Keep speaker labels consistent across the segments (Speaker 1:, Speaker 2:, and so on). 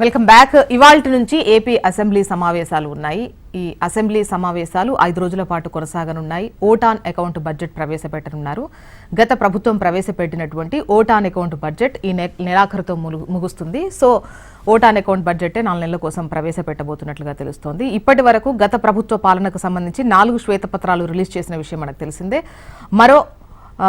Speaker 1: Welcome back. ఇవాల్టి నుంచి AP assembly సమావేశాలు ఉన్నాయి. ఈ అసెంబ్లీ సమావేశాలు ఐదు రోజుల పాటు కొనసాగనున్నాయి. ఓటాన్ అకౌంట్ బడ్జెట్ ప్రవేశపెట్టనున్నారు. గత ప్రభుత్వం ప్రవేశపెట్టినటువంటి ఓటాన్ అకౌంట్ బడ్జెట్ ఈ నె- నెలాఖరుతో ముగుస్తుంది. సో ఓటాన్ అకౌంట్ బడ్జెట్ నాలుగు నెలల కోసం ప్రవేశపెట్టబోతున్నట్లుగా తెలుస్తోంది. ఇప్పటి వరకు గత ప్రభుత్వ పాలనకు సంబంధించి నాలుగు శ్వేతపత్రాలు రిలీజ్ చేసిన విషయం మనకు తెలిసిందే. మరో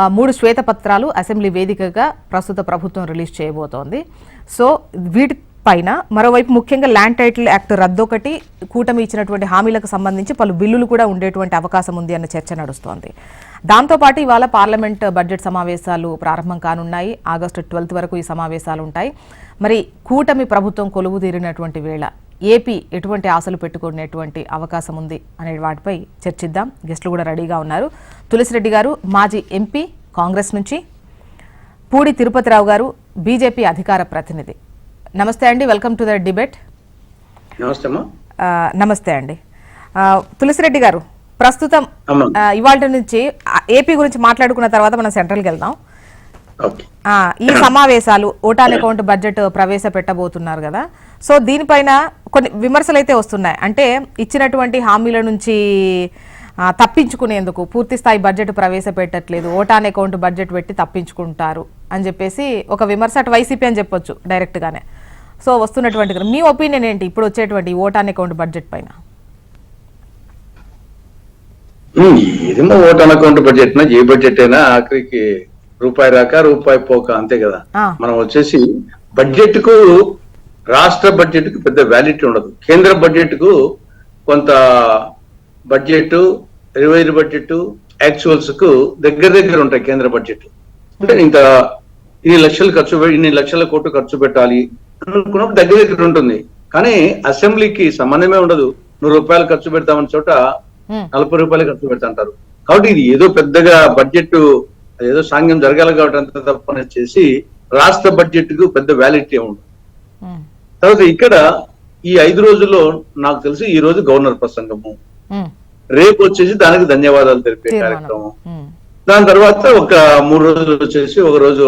Speaker 1: మూడు శ్వేతపత్రాలు అసెంబ్లీ వేదికగా ప్రస్తుత ప్రభుత్వం రిలీజ్ చేయబోతోంది. సో వీటి పైన. మరోవైపు ముఖ్యంగా ల్యాండ్ టైటిల్ యాక్ట్ రద్దు ఒకటి కూటమి ఇచ్చినటువంటి హామీలకు సంబంధించి పలు బిల్లులు కూడా ఉండేటువంటి అవకాశం ఉంది అన్న చర్చ నడుస్తోంది. దాంతోపాటు ఇవాళ పార్లమెంట్ బడ్జెట్ సమావేశాలు ప్రారంభం కానున్నాయి. ఆగస్టు ట్వెల్త్ వరకు ఈ సమావేశాలు ఉంటాయి. మరి కూటమి ప్రభుత్వం కొలువు తీరినటువంటి వేళ ఏపీ ఎటువంటి ఆశలు పెట్టుకునేటువంటి అవకాశం ఉంది అనే వాటిపై చర్చిద్దాం. గెస్టులు కూడా రెడీగా ఉన్నారు. తులసిరెడ్డి గారు మాజీ ఎంపీ కాంగ్రెస్ నుంచి. పూడి తిరుపతిరావు గారు బీజేపీ అధికార ప్రతినిధి. నమస్తే అండి వెల్కమ్ టు ద డిబేట్.
Speaker 2: నమస్తే
Speaker 1: అండి. ఆ, తులసిరెడ్డి గారు ప్రస్తుతం ఇవాళ నుంచి ఏపీ గురించి మాట్లాడుకున్న తర్వాత మనం సెంట్రల్కి వెళ్దాం. ఈ సమావేశాలు ఓటాన్ అకౌంట్ బడ్జెట్ ప్రవేశపెట్టబోతున్నారు కదా. సో దీనిపైన కొన్ని విమర్శలు అయితే వస్తున్నాయి. అంటే ఇచ్చినటువంటి హామీల నుంచి తప్పించుకునేందుకు పూర్తి స్థాయి బడ్జెట్ ప్రవేశపెట్టట్లేదు ఓటాన్ అకౌంట్ బడ్జెట్ పెట్టి తప్పించుకుంటారు అని చెప్పేసి ఒక విమర్శ అటు వైసీపీ అని చెప్పొచ్చు డైరెక్ట్ గానే సో వస్తున్నటువంటి మీ ఒపీనియన్ ఏంటి? ఇప్పుడు వచ్చేటువంటి ఓటాన్ అకౌంట్ బడ్జెట్ పైన.
Speaker 2: ఏదేమో ఓట్ అకౌంట్ బడ్జెట్ నా ఏ బడ్జెట్ అయినా ఆఖరికి రూపాయి రాక రూపాయి పోక అంతే కదా. మనం వచ్చేసి బడ్జెట్కు రాష్ట్ర బడ్జెట్కు పెద్ద వ్యాలిటీ ఉండదు. కేంద్ర బడ్జెట్కు కొంత బడ్జెట్ రివైజ్ బడ్జెట్ యాక్చువల్స్కు దగ్గర దగ్గర ఉంటాయి కేంద్ర బడ్జెట్ అంటే ఇంత ఇన్ని లక్షలు ఖర్చు ఇన్ని లక్షల కోట్లు ఖర్చు పెట్టాలి అనుకున్నప్పుడు దగ్గర దగ్గర ఉంటుంది. కానీ అసెంబ్లీకి సంబంధమే ఉండదు. నూరు రూపాయలు ఖర్చు పెడతామని చోట నలభై రూపాయలు ఖర్చు పెడతాంటారు. కాబట్టి ఇది ఏదో పెద్దగా బడ్జెట్ ఏదో సాంగ్యం జరగాలి కాబట్టి అంత తప్పని చేసి రాష్ట్ర బడ్జెట్కు పెద్ద వ్యాలిటీ ఉండదు. తర్వాత ఇక్కడ ఈ ఐదు రోజుల్లో నాకు తెలిసి ఈ రోజు గవర్నర్ ప్రసంగము. రేపు వచ్చేసి దానికి ధన్యవాదాలు తెలిపే కార్యక్రమం. దాని తర్వాత ఒక మూడు రోజులు వచ్చేసి ఒక రోజు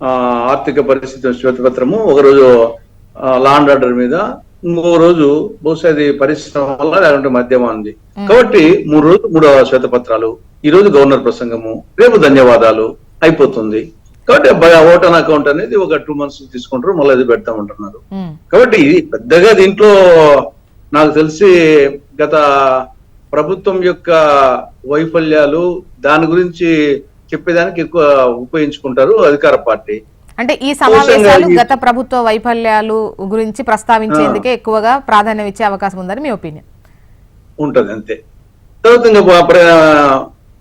Speaker 2: ఆర్థిక పరిస్థితి శ్వేతపత్రము. ఒక రోజు లా అండ్ ఆర్డర్ మీద ఇంకో రోజు బహుశా ఇది పరిశ్రమ వల్ల లేకుంటే మధ్యమా ఉంది. కాబట్టి మూడు రోజులు మూడు శ్వేతపత్రాలు ఈ రోజు గవర్నర్ ప్రసంగము రేపు ధన్యవాదాలు అయిపోతుంది. కాబట్టి ఓటన్ అకౌంట్ అనేది ఒక టూ మంత్స్ తీసుకుంటారు మళ్ళీ అది పెడతామంటున్నారు
Speaker 1: ఉమ్,
Speaker 2: కాబట్టి ఇది పెద్దగా దీంట్లో నాకు తెలిసి గత ప్రభుత్వం యొక్క వైఫల్యాలు దాని గురించి చెప్పేదానికి ఎక్కువ ఉపయోగించుకుంటారు అధికార పార్టీ.
Speaker 1: అంటే ఈ సమావేశాలు గత ప్రభుత్వ వైఫల్యాలు గురించి ప్రస్తావించేందుకే ఎక్కువగా ప్రాధాన్యం ఇచ్చే అవకాశం ఉందని మీ ఒపీనియన్?
Speaker 2: ఉంటది అంతే. తర్వాత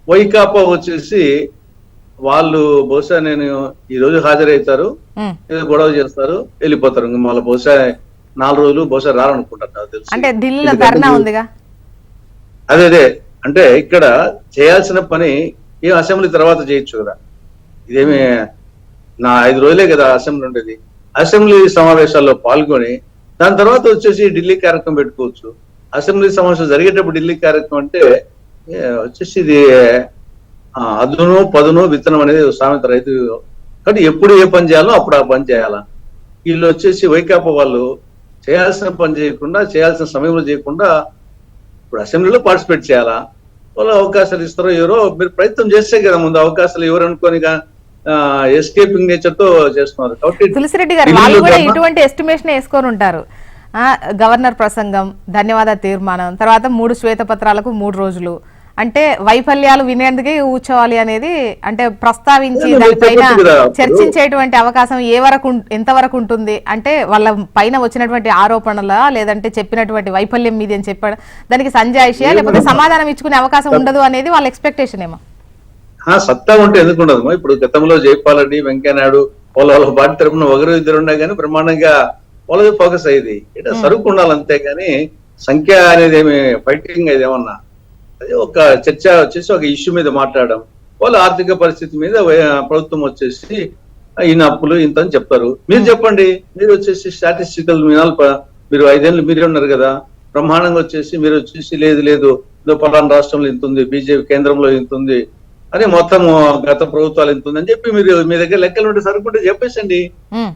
Speaker 2: వైకాపా వచ్చేసి వాళ్ళు బహుశా నేను ఈ రోజు హాజరవుతారు ఏదో గొడవ చేస్తారు వెళ్ళిపోతారు. మళ్ళీ బహుశా నాలుగు రోజులు బహుశా రారనుకుంటారు నాకు తెలిసి.
Speaker 1: అంటే ఢిల్లీలో ధర్నా ఉందిగా?
Speaker 2: అదే అదే. అంటే ఇక్కడ చేయాల్సిన పని ఏం అసెంబ్లీ తర్వాత చేయొచ్చు కదా. ఇదేమి నా ఐదు రోజులే కదా అసెంబ్లీ ఉండేది. అసెంబ్లీ సమావేశాల్లో పాల్గొని దాని తర్వాత వచ్చేసి ఢిల్లీ కార్యక్రమం పెట్టుకోవచ్చు. అసెంబ్లీ సమావేశం జరిగేటప్పుడు ఢిల్లీ కార్యక్రమం అంటే వచ్చేసి ఇది అదును పదును విత్తనం అనేది సామెత రైతు కాబట్టి ఎప్పుడు ఏ పని చేయాలో అప్పుడు ఆ పని చేయాలా. వీళ్ళు వచ్చేసి వైకాపా వాళ్ళు చేయాల్సిన పని చేయకుండా చేయాల్సిన సమయంలో చేయకుండా ఇప్పుడు అసెంబ్లీలో పార్టిసిపేట్ చేయాలా. వాళ్ళు అవకాశాలు ఇస్తారో ఎవరో మీరు ప్రయత్నం చేస్తే కదా ముందు అవకాశాలు ఎవరు అనుకోని ఎస్కేపింగ్ నేచర్తో చేస్తున్నారు. కాబట్టి
Speaker 1: తులసిరెడ్డి గారు వాళ్ళు కూడా ఇటువంటి ఎస్టిమేషన్ వేసుకొని ఉంటారు. గవర్నర్ ప్రసంగం ధన్యవాద తీర్మానం తర్వాత మూడు శ్వేతపత్రాలకు మూడు రోజులు అంటే వైఫల్యాలు వినేందుకే కూర్చోవాలి అనేది అంటే ప్రస్తావించి దానిపైన చర్చించేటువంటి అవకాశం ఏ వరకు ఎంత వరకు ఉంటుంది? అంటే వాళ్ళ పైన వచ్చినటువంటి ఆరోపణల లేదంటే చెప్పినటువంటి వైఫల్యం మీది అని చెప్పడం దానికి సంజాయిషియా? లేకపోతే సమాధానం ఇచ్చుకునే అవకాశం ఉండదు అనేది వాళ్ళ ఎక్స్పెక్టేషన్ ఏమో
Speaker 2: సత్తా ఉంటే ఎందుకు ఉండదు? ఇప్పుడు గతంలో జైపాల్ రెడ్డి వెంకయ్యనాయుడు వాళ్ళ వాళ్ళ పార్టీ తరపున ఒకరు ఇద్దరు ఉన్నా కానీ బ్రహ్మాండంగా వాళ్ళది ఫోకస్ అయ్యేది. ఇట్లా సరుకు ఉండాలి అంతే కానీ సంఖ్య అనేది ఏమి ఫైటింగ్ అది ఏమన్నా అది ఒక చర్చ వచ్చేసి ఒక ఇష్యూ మీద మాట్లాడడం. వాళ్ళ ఆర్థిక పరిస్థితి మీద ప్రభుత్వం వచ్చేసి ఈయన అప్పులు ఇంత అని చెప్తారు. మీరు చెప్పండి. మీరు వచ్చేసి స్టాటిస్టికల్ మీరు ఐదేళ్ళు మీరే ఉన్నారు కదా. బ్రహ్మాండంగా వచ్చేసి మీరు వచ్చేసి లేదు లేదు ఇదో పలానా రాష్ట్రంలో ఇంత ఉంది బీజేపీ కేంద్రంలో ఇంత ఉంది అని మొత్తం గత ప్రభుత్వాలు ఎంత ఉందని చెప్పి మీరు మీ దగ్గర లెక్కలు ఉంటే సరుకుంటే చెప్పేసండి.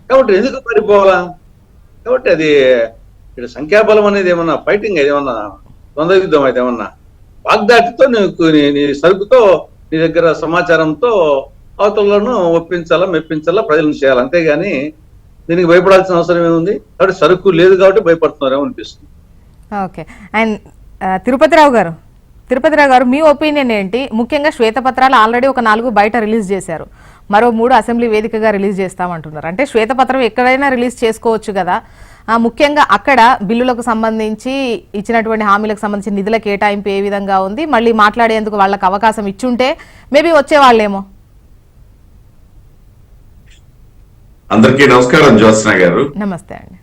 Speaker 2: కాబట్టి ఎందుకు పారిపోవాలా? కాబట్టి అది ఇక్కడ సంఖ్యాబలం అనేది ఏమన్నా ఫైటింగ్ అది ఏమన్నా ద్వంద్వ యుద్ధం అయితే ఏమన్నా? వాగ్దాటితో నీ- సరుకుతో నీ దగ్గర సమాచారంతో అవతలను ఒప్పించాలా మెప్పించాలా ప్రజలను చేయాలి? అంతేగాని దీనికి భయపడాల్సిన అవసరం ఏముంది? కాబట్టి సరుకు లేదు కాబట్టి భయపడుతున్నారేమో అనిపిస్తుంది.
Speaker 1: ఓకే. అండ్ తిరుపతిరావు గారు. తిరుపతిరావు గారు మీ ఒపీనియన్ ఏంటి? ముఖ్యంగా శ్వేతపత్రాలు ఆల్రెడీ ఒక నాలుగు బయట రిలీజ్ చేశారు. మరో మూడు అసెంబ్లీ వేదికగా రిలీజ్ చేస్తామంటున్నారు. అంటే శ్వేతపత్రం ఎక్కడైనా రిలీజ్ చేసుకోవచ్చు కదా. ముఖ్యంగా అక్కడ బిల్లులకు సంబంధించి ఇచ్చినటువంటి హామీలకు సంబంధించి నిధుల కేటాయింపు ఏ విధంగా ఉంది? మళ్ళీ మాట్లాడేందుకు వాళ్ళకి అవకాశం ఇచ్చుంటే మేబీ వచ్చేవాళ్ళేమో.
Speaker 3: అందరికీ నమస్కారం జ్యోత్స్న గారు.
Speaker 1: నమస్తే అండి.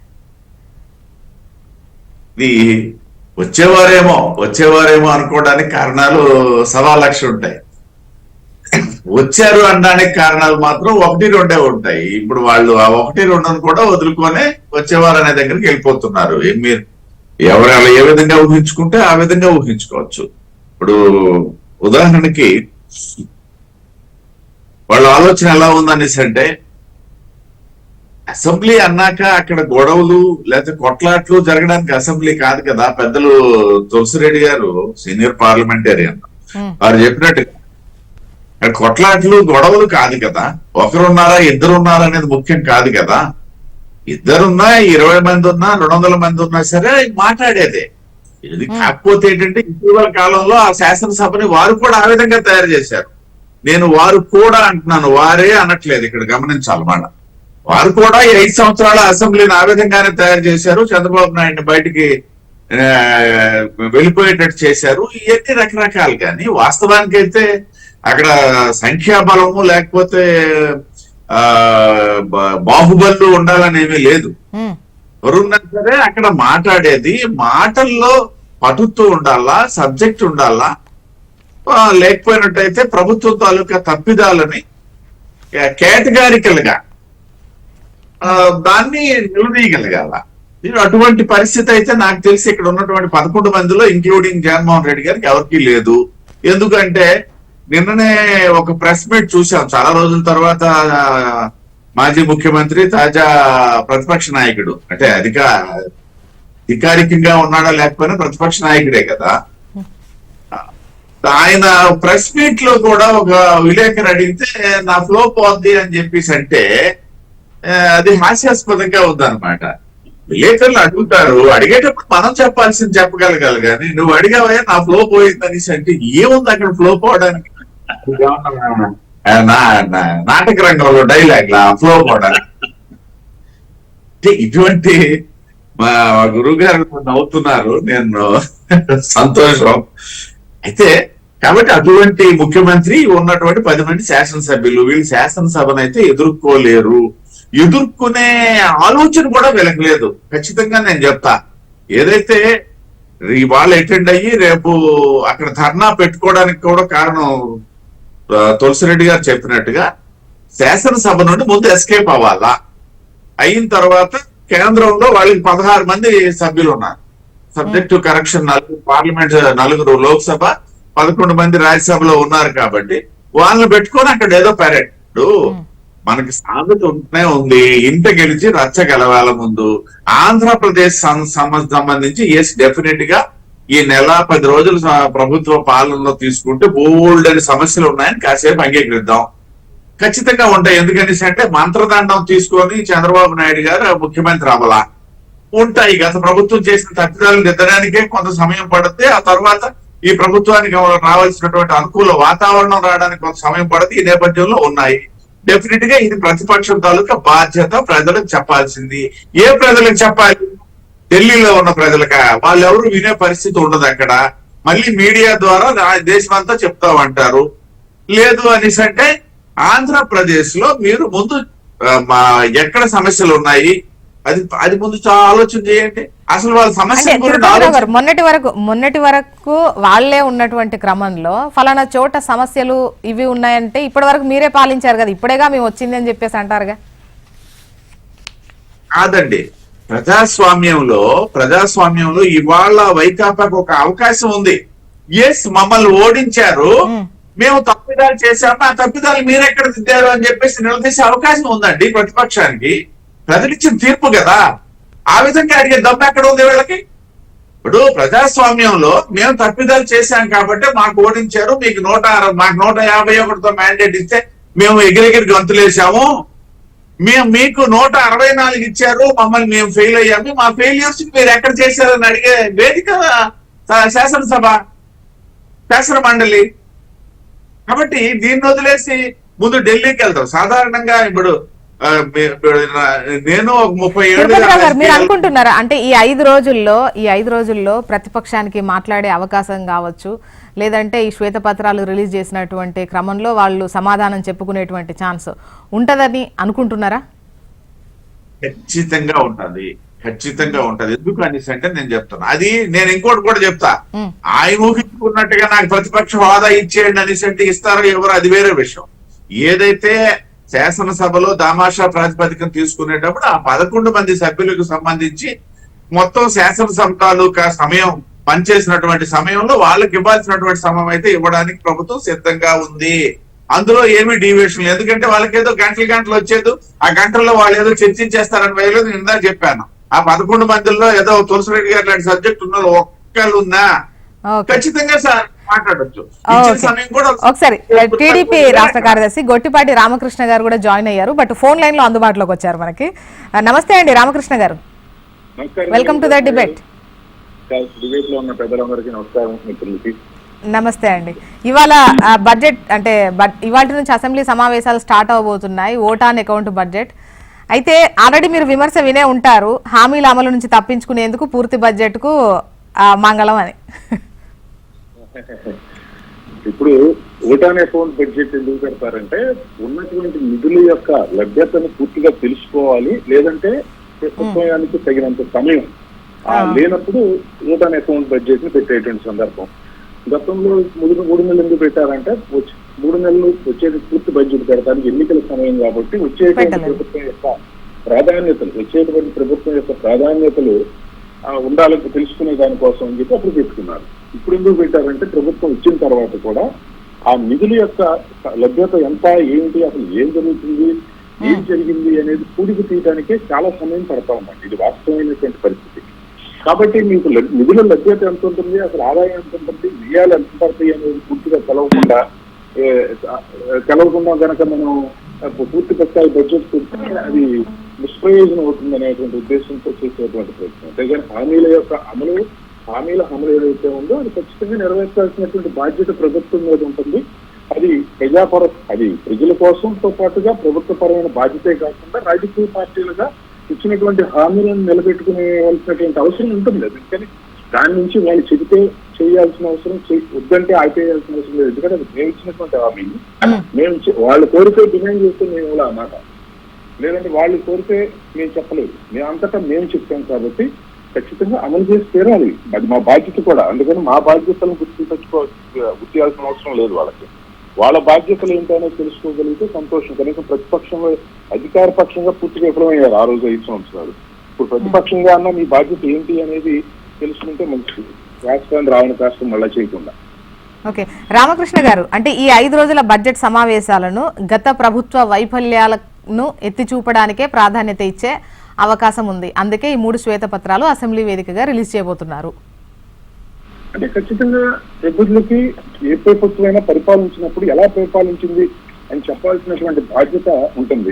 Speaker 3: ఇది వచ్చేవారేమో వచ్చేవారేమో అనుకోవడానికి కారణాలు సవా లక్ష ఉంటాయి. వచ్చారు అనడానికి కారణాలు మాత్రం ఒకటి రెండే ఉంటాయి. ఇప్పుడు వాళ్ళు ఆ ఒకటి రెండును కూడా వదులుకొని వచ్చేవారు అనే దగ్గరికి వెళ్ళిపోతున్నారు. మీరు ఎవరు ఏ విధంగా ఊహించుకుంటే ఆ విధంగా ఊహించుకోవచ్చు. ఇప్పుడు ఉదాహరణకి వాళ్ళ ఆలోచన ఎలా ఉందనేసి అంటే అసెంబ్లీ అన్నాక అక్కడ గొడవలు లేకపోతే కొట్లాట్లు జరగడానికి అసెంబ్లీ కాదు కదా. పెద్దలు తులసిరెడ్డి గారు సీనియర్ పార్లమెంటేరియన్. వారు చెప్పినట్టు కొట్లాట్లు గొడవలు కాదు కదా. ఒకరున్నారా ఇద్దరున్నారా అనేది ముఖ్యం కాదు కదా. ఇద్దరున్నా ఇరవై మంది ఉన్నా రెండు వందల మంది ఉన్నా సరే మాట్లాడేదే. ఇది కాకపోతే ఏంటంటే ఇటీవల కాలంలో ఆ శాసనసభని వారు కూడా ఆ విధంగా తయారు చేశారు. నేను వారు కూడా అంటున్నాను వారే అనట్లేదు ఇక్కడ గమనించాలన్నమాట వారు కూడా ఈ ఐదు సంవత్సరాల అసెంబ్లీని ఆ విధంగానే తయారు చేశారు. చంద్రబాబు నాయుడిని బయటికి వెళ్ళిపోయేటట్టు చేశారు. ఇవన్నీ రకరకాలు కానీ వాస్తవానికి అయితే అక్కడ సంఖ్యాబలము లేకపోతే ఆ బాహుబలు ఉండాలని ఏమీ లేదు ఎవరున్నా సరే అక్కడ మాట్లాడేది మాటల్లో పటుత్వం ఉండాలా సబ్జెక్ట్ ఉండాలా? లేకపోయినట్టయితే ప్రభుత్వం తాలూకా తప్పిదాలని కేటగారికల్గా ఆ, దాన్ని నిలదీయగలగాల. అటువంటి పరిస్థితి అయితే నాకు తెలిసి ఇక్కడ ఉన్నటువంటి పదకొండు మందిలో ఇంక్లూడింగ్ జగన్మోహన్ రెడ్డి గారికి ఎవరికీ లేదు. ఎందుకంటే నిన్ననే ఒక ప్రెస్ మీట్ చూసాం చాలా రోజుల తర్వాత మాజీ ముఖ్యమంత్రి తాజా ప్రతిపక్ష నాయకుడు. అంటే అధిక అధికారికంగా ఉన్నాడా లేకపోయినా ప్రతిపక్ష నాయకుడే కదా. ఆయన ప్రెస్ మీట్లో కూడా ఒక విలేకరు అడిగితే నా ఫ్లో పోద్ది అని చెప్పేసి అంటే అది హాస్యాస్పదంగా ఉందన్నమాట. విలేకరులు అడుగుతారు అడిగేటప్పుడు మనం చెప్పాల్సింది చెప్పగలగాలి కానీ నువ్వు అడిగావే నా ఫ్లో పోయింది అనేసి అంటే ఏముంది అక్కడ ఫ్లో పోవడానికి? నాటక రంగంలో డైలాగ్ లా ఫ్లో కూడా. ఇటువంటి మా గురువు గారు నవ్వుతున్నారు నేను సంతోషం. అయితే కాబట్టి అటువంటి ముఖ్యమంత్రి ఉన్నటువంటి పది మంది శాసనసభ్యులు వీళ్ళు శాసనసభను అయితే ఎదుర్కోలేరు. ఎదుర్కొనే ఆలోచన కూడా వీళ్ళకి ఖచ్చితంగా నేను చెప్తా. ఏదైతే ఇవాళ అటెండ్ అయ్యి రేపు అక్కడ ధర్నా పెట్టుకోవడానికి కూడా కారణం తులసిరెడ్డి గారు చెప్పినట్టుగా శాసనసభ నుండి ముందు ఎస్కేప్ అవ్వాలా? అయిన తర్వాత కేంద్రంలో వాళ్ళకి పదహారు మంది సభ్యులు ఉన్నారు. సబ్జెక్ట్ టు కరెక్షన్ నలుగురు పార్లమెంట్ నలుగురు లోక్సభ పదకొండు మంది రాజ్యసభలో ఉన్నారు కాబట్టి వాళ్ళని పెట్టుకొని అక్కడ ఏదో పెరట్ ఇప్పుడు మనకి సామెత ఉంటూనే ఉంది. ఇంట గెలిచి రచ్చ గెలవాల ముందు ఆంధ్రప్రదేశ్ సంబంధించి ఎస్ డెఫినెట్గా ఈ నెల పది రోజులు ప్రభుత్వ పాలనలో తీసుకుంటే బోల్డ్ అని సమస్యలు ఉన్నాయని కాసేపు అంగీకరిద్దాం. ఖచ్చితంగా ఉంటాయి. ఎందుకని అంటే మంత్రదండం తీసుకొని చంద్రబాబు నాయుడు గారు ముఖ్యమంత్రి అవ్వాల? ఉంటాయి. గత ప్రభుత్వం చేసిన తప్పిదాలు దిద్దడానికే కొంత సమయం పడుతుంది ఆ తర్వాత ఈ ప్రభుత్వానికి రావాల్సినటువంటి అనుకూల వాతావరణం రావడానికి కొంత సమయం పడుతుంది ఈ నేపథ్యంలో ఉన్నాయి. డెఫినెట్గా ఇది ప్రతిపక్షం తాలూకా బాధ్యత ప్రజలకు చెప్పాల్సింది. ఏ ప్రజలకు చెప్పాలి? ఢిల్లీలో ఉన్న ప్రజలక వాళ్ళు ఎవరు వినే పరిస్థితి ఉండదు అక్కడ. మళ్ళీ మీడియా ద్వారా దేశమంతా చెప్తామంటారు. లేదు అనేసి అంటే ఆంధ్రప్రదేశ్లో మీరు ముందు ఎక్కడ సమస్యలు ఉన్నాయి అది అది ముందు చాలా ఆలోచన చేయండి. అసలు వాళ్ళ సమస్య
Speaker 1: మొన్నటి వరకు మొన్నటి వరకు వాళ్ళే ఉన్నటువంటి క్రమంలో ఫలానా చోట సమస్యలు ఇవి ఉన్నాయంటే ఇప్పటి వరకు మీరే పాలించారు కదా ఇప్పుడేగా మేము వచ్చింది అని చెప్పేసి అంటారుగా?
Speaker 3: కాదండి. ప్రజాస్వామ్యంలో ప్రజాస్వామ్యంలో ఇవాళ వైకాపాకు ఒక అవకాశం ఉంది. ఎస్ మమ్మల్ని ఓడించారు.
Speaker 1: మ్మ్.
Speaker 3: తప్పిదాలు చేశాము. ఆ తప్పిదాలు మీరెక్కడ దిద్దారు అని చెప్పేసి నిలదీసే అవకాశం ఉందండి ప్రతిపక్షానికి. ప్రజలిచ్చిన తీర్పు కదా. ఆ విధంగా అడిగే దమ్ము ఎక్కడ ఉంది వీళ్ళకి? ఇప్పుడు ప్రజాస్వామ్యంలో మేము తప్పిదాలు చేశాం కాబట్టి మాకు ఓడించారు. మీకు నూట మాకు నూట యాభై ఒకటితో మ్యాండేట్ ఇస్తే మేము ఎగిరెగిరి గంతులేసాము మేము మీకు నూట అరవై నాలుగు ఇచ్చారు మమ్మల్ని మేము ఫెయిల్ అయ్యాము. మా ఫెయిల్యూర్స్ మీరు ఎక్కడ చేశారని అడిగే వేదిక శాసనసభ శాసన మండలి. కాబట్టి దీన్ని వదిలేసి ముందు ఢిల్లీకి వెళ్తాం. సాధారణంగా ఇప్పుడు నేను ముప్పై
Speaker 1: మీరు అనుకుంటున్నారా? అంటే ఈ ఐదు రోజుల్లో ఈ ఐదు రోజుల్లో ప్రతిపక్షానికి మాట్లాడే అవకాశం కావచ్చు. లేదంటే ఈ శ్వేతపత్రాలు రిలీజ్ చేసినటువంటి క్రమంలో వాళ్ళు సమాధానం చెప్పుకునేటువంటి ఛాన్స్ ఉంటదని అనుకుంటున్నారా?
Speaker 3: ఖచ్చితంగా ఉంటది. ఖచ్చితంగా ఉంటది. ఎందుకు అనేసి అంటే నేను చెప్తాను అది నేను ఇంకోటి కూడా చెప్తా. ఆయన ఊహించుకున్నట్టుగా నాకు ప్రతిపక్ష హోదా ఇచ్చేయండి అనేసి అంటే ఇస్తారో ఎవరు అది వేరే విషయం. ఏదైతే శాసనసభలో దామాషా ప్రాతిపదికన తీసుకునేటప్పుడు ఆ పదకొండు మంది సభ్యులకు సంబంధించి మొత్తం శాసనసభ తాలూకా సమయం పనిచేసినటువంటి సమయంలో వాళ్ళకి ఇవ్వాల్సినటువంటి సమయం అయితే ఇవ్వడానికి ప్రభుత్వం సిద్ధంగా ఉంది. అందులో ఏమీ డీవియేషన్ లేదు. ఎందుకంటే వాళ్ళకి ఏదో గంటలు గంటలు వచ్చేది. ఆ గంటల్లో వాళ్ళు ఏదో చర్చించేస్తారని వేలో నేను ఇందాక చెప్పాను. ఆ పదకొండు మందిలో ఏదో తులసిరెడ్డి గారు లాంటి సబ్జెక్ట్ ఉన్నారు. ఒక్కళ్ళు ఉన్నా
Speaker 1: ఓకే.
Speaker 3: ఖచ్చితంగా సార్ మాట్లాడొచ్చు. ఇచ్చిన సమయం కూడా
Speaker 1: ఒకసారి టీడీపీ రాష్ట్ర కార్యదర్శి గొట్టిపాటి రామకృష్ణ గారు కూడా జాయిన్ అయ్యారు. బట్ ఫోన్ లైన్లో అందుబాటులోకి వచ్చారు మనకి. నమస్తే అండి రామకృష్ణ గారు.
Speaker 4: నమస్కారం
Speaker 1: వెల్కమ్ టు ద డిబేట్
Speaker 4: డిబేట్లో ఉన్న పెద్దలందరికీ నమస్కారం మిత్రులకి
Speaker 1: నమస్తే అండి. ఇవాళ బడ్జెట్ అంటే ఇవాళ నుంచి అసెంబ్లీ సమావేశాలు స్టార్ట్ అవబోతున్నాయి ఓట్ ఆన్ అకౌంట్ బడ్జెట్. అయితే ఆల్రెడీ మీరు విమర్శ వినే ఉంటారు హామీల అమలు నుంచి తప్పించుకునేందుకు పూర్తి బడ్జెట్కు ఆ, మంగళం అని.
Speaker 4: ఇప్పుడు ఓటాన్ అకౌంట్ బడ్జెట్ ఎందుకు పెడతారంటే ఉన్నటువంటి నిధుల యొక్క లభ్యతను పూర్తిగా తెలుసుకోవాలి లేదంటే ప్రభుత్వానికి తగినంత సమయం. లేనప్పుడు ఓటాన్ అకౌంట్ బడ్జెట్ని పెట్టేటువంటి సందర్భం. గతంలో మూడు మూడు నెలలు ఎందుకు పెట్టారంటే వచ్చి- మూడు నెలలు వచ్చేది పూర్తి బడ్జెట్ పెడతానికి ఎన్నికల సమయం కాబట్టి వచ్చేటువంటి. ప్రభుత్వం యొక్క ప్రాధాన్యతలు వచ్చేటువంటి ప్రభుత్వం యొక్క ప్రాధాన్యతలు ఆ, ఉండాలని తెలుసుకునే దానికోసం అని చెప్పి అప్పుడు పెట్టుకున్నారు. ఇప్పుడు ఎందుకు పెట్టారంటే ప్రభుత్వం ఇచ్చిన తర్వాత కూడా ఆ నిధుల యొక్క లభ్యత ఎంత ఏంటి అసలు ఏం జరుగుతుంది ఏం జరిగింది అనేది కూడికి తీయడానికే చాలా సమయం పడతా ఉందండి. ఇది వాస్తవమైనటువంటి పరిస్థితి. కాబట్టి మీకు నిధుల లభ్యత ఎంత ఉంటుంది? అసలు ఆదాయం ఎంత ఉంటుంది? వ్యయాలు ఎంత పడతాయి అనేది పూర్తిగా తెలవకుండా తెలవకుండా గనక మనం పూర్తి పెట్టాలి బడ్జెట్ పెడితే అది నిష్ప్రయోజనం అవుతుంది అనేటువంటి ఉద్దేశంతో చేసేటువంటి ప్రయత్నం. అంతేగాని హామీల యొక్క అమలు హామీల అమలు ఏదైతే ఉందో అది ఖచ్చితంగా నెరవేర్చాల్సినటువంటి బాధ్యత ప్రభుత్వం మీద ఉంటుంది. అది ప్రజాపర అది ప్రజల కోసంతో పాటుగా ప్రభుత్వపరమైన బాధ్యతే కాకుండా రాజకీయ పార్టీలుగా ఇచ్చినటువంటి హామీలను నిలబెట్టుకునేవలసినటువంటి అవసరం ఉంటుంది అందుకని దాని నుంచి వాళ్ళు చెబితే చేయాల్సిన అవసరం వద్దంటే ఆపేయాల్సిన అవసరం లేదు. ఎందుకంటే అది మేము ఇచ్చినటువంటి హామీ. మేము వాళ్ళు కోరితే డిమాండ్ చేస్తే మేము కూడా అన్నమాట లేదంటే వాళ్ళు కోరితే మేము చెప్పలేదు. మేము అంతటా మేము చెప్తాం కాబట్టి ఖచ్చితంగా అమలు చేసి తీరాలి. అది మా బాధ్యత కూడా. అందుకని మా బాధ్యతలను గుర్తు తెచ్చుకో గుర్తు చేయాల్సిన అవసరం లేదు వాళ్ళకి. వాళ్ళ బాధ్యతలు ఏంటనే తెలుసుకోగలిగితే సంతోషం. కనీసం ప్రతిపక్షంలో అధికార పక్షంగా పూర్తిగా విఫలమయ్యారు ఆ రోజు ఐదు సంవత్సరాలు. ఇప్పుడు ప్రతిపక్షంగా అన్న మీ బాధ్యత ఏంటి అనేది తెలుసుకుంటే మంచిది. రాష్ట్రాన్ని రావణ కాష్టం మళ్ళా చేయకుండా.
Speaker 1: ఓకే. రామకృష్ణ గారు అంటే ఈ ఐదు రోజుల బడ్జెట్ సమావేశాలను గత ప్రభుత్వ వైఫల్యాలను ఎత్తి చూపడానికే ప్రాధాన్యత ఇచ్చే అవకాశం ఉంది. అందుకే ఈ మూడు శ్వేతపత్రాలు అసెంబ్లీ వేదికగా రిలీజ్ చేయబోతున్నారు.
Speaker 4: అంటే ఖచ్చితంగా ప్రజలకి ఏ ప్రభుత్వమైనా పరిపాలించినప్పుడు ఎలా పరిపాలించింది అని చెప్పాల్సినటువంటి బాధ్యత ఉంటుంది.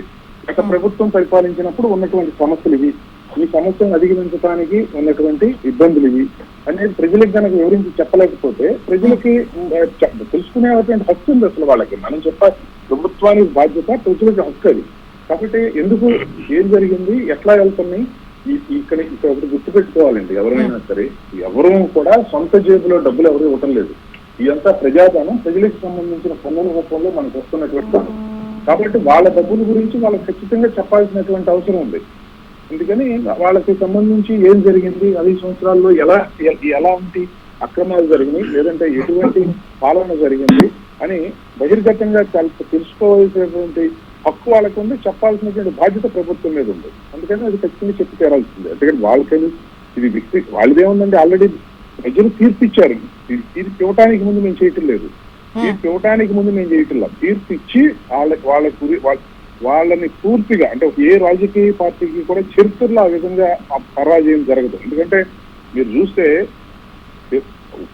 Speaker 4: గత ప్రభుత్వం పరిపాలించినప్పుడు ఉన్నటువంటి సమస్యలు ఇవి. ఈ సమస్యను అధిగమించడానికి ఉన్నటువంటి ఇబ్బందులు ఇవి. అనేది ప్రజలకు కనుక వివరించి చెప్పలేకపోతే ప్రజలకి చె- తెలుసుకునేటువంటి హక్కు ఉంది అసలు వాళ్ళకి. మనం చెప్పాలి ప్రభుత్వానికి బాధ్యత ప్రజలకు హక్కు అది. కాబట్టి ఎందుకు ఏం జరిగింది ఎట్లా వెళ్తున్నాయి ఇక్కడ ఇక్కడ ఒకటి గుర్తుపెట్టుకోవాలండి ఎవరైనా సరే. ఎవరు కూడా సొంత జేబులో డబ్బులు ఎవరు ఇవ్వటం లేదు. ఇదంతా ప్రజాధనం ప్రజలకు సంబంధించిన పన్నుల రూపంలో మనకు వస్తున్నటువంటి. కాబట్టి వాళ్ళ డబ్బుల గురించి వాళ్ళకి ఖచ్చితంగా చెప్పాల్సినటువంటి అవసరం ఉంది. అందుకని వాళ్ళకి సంబంధించి ఏం జరిగింది ఐదు సంవత్సరాల్లో ఎలా ఎ- ఎలా ఉంటి అక్రమాలు జరిగినాయి లేదంటే ఎటువంటి పాలన జరిగింది అని బహిర్గతంగా తెల్- తెలుసుకోవాల్సినటువంటి హక్కు వాళ్ళకు ఉంది చెప్పాల్సినటువంటి బాధ్యత ప్రభుత్వం మీద ఉంది. అందుకని అది ఖచ్చితంగా చెప్పి తీరాల్సింది. అందుకని వాళ్ళకని ఇది వ్యక్తి వాళ్ళదేముందండి ఆల్రెడీ ప్రజలు తీర్పు ఇచ్చారు తీర్పు ఇవ్వటానికి ముందు మేము చేయటం లేదు. తీర్పు ఇవ్వటానికి ముందు మేము చేయటం తీర్పు ఇచ్చి వాళ్ళ వాళ్ళ గురి వాళ్ళ వాళ్ళని పూర్తిగా అంటే ఏ రాజకీయ పార్టీకి కూడా చరిత్రలో ఆ విధంగా ఆ పరాజయం జరగదు. ఎందుకంటే మీరు చూస్తే